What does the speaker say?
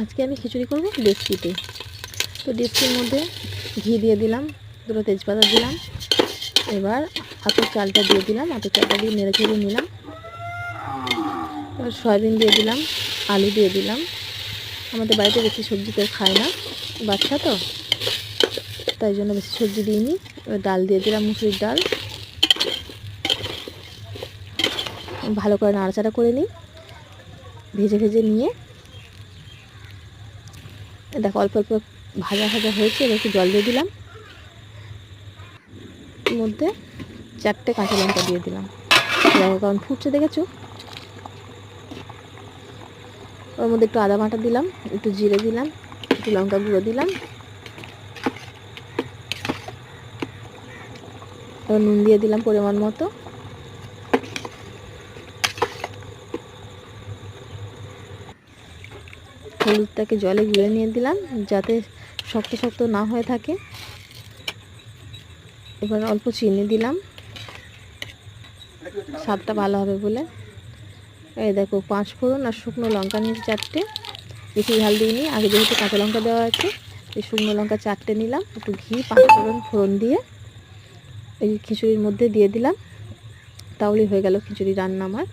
আজকে আমি খিচুড়ি করব ডেকচিতে তো ডেকচির মধ্যে ঘি দিয়ে দিলাম, দুটো তেজপাতা দিলাম, এবার আতর চালটা দিয়ে দিলাম আতর চালটা দিয়ে নেড়ে চেড়ে নিলাম। এবার সয়াবিন দিয়ে দিলাম, আলু দিয়ে দিলাম। আমাদের বাড়িতে বেশি সবজি কেউ খায় না, বাচ্চা তো, তাই জন্য বেশি সবজি দিইনি। এবার ডাল দিয়ে দিলাম, মুসুরির ডাল। ভালো করে নাড়াচাড়া করে নিই, ভেজে ভেজে নিয়ে দেখো, অল্প অল্প ভাজা ভাজা হয়েছে, এবার একটু জল দিয়ে দিলাম। মধ্যে চারটে কাঁচা লঙ্কা দিয়ে দিলাম। দেখো কারণ ফুটছে, দেখেছ? ওর মধ্যে একটু আদা বাটা দিলাম, একটু জিরে দিলাম, একটু লঙ্কা গুঁড়ো দিলাম। নুন দিয়ে দিলাম পরিমাণ মতো। হলুদটাকে জলে গুলে নিয়ে দিলাম যাতে শক্ত শক্ত না হয়ে থাকে। এবার অল্প চিনি দিলাম। স্বাদটা ভালো হবে বলে। এই দেখো, পাঁচ ফোড়ন আর শুকনো লঙ্কা নিয়েছি চারটে। বেশি ঝাল দিইনি, আগে যেহেতু কাঁচা লঙ্কা দেওয়া আছে, এই শুকনো লঙ্কা চারটে নিলাম, একটু ঘি, পাঁচ ফোড়ন ফোড়ন দিয়ে এই খিচুড়ির মধ্যে দিয়ে দিলাম। তাহলেই হয়ে গেল খিচুড়ি রান্না আমার।